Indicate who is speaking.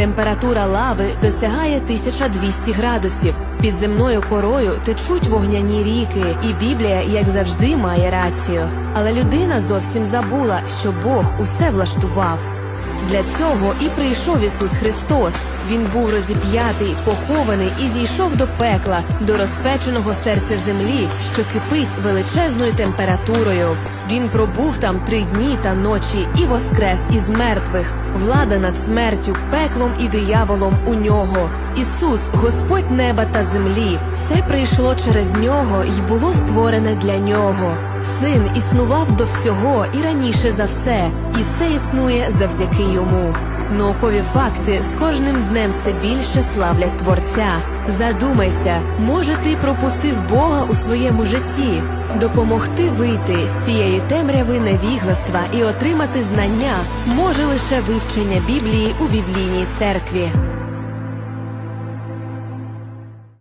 Speaker 1: Температура лави досягає 1200 градусів. Під земною корою течуть вогняні ріки, і Біблія, як завжди, має рацію. Але людина зовсім забула, що Бог усе влаштував. Для цього і прийшов Ісус Христос. Він був розіп'ятий, похований і зійшов до пекла, до розпеченого серця землі, що кипить величезною температурою. Він пробув там три дні та ночі і воскрес із мертвих. Влада над смертю, пеклом і дияволом у нього. Ісус, Господь неба та землі, все прийшло через нього і було створене для нього. Син існував до всього і раніше за все, і все існує завдяки йому. Наукові факти з кожним днем все більше славлять творця. Задумайся, може, ти пропустив Бога у своєму житті, допомогти вийти з цієї темряви невігластва і отримати знання може лише вивчення Біблії у біблійній церкві.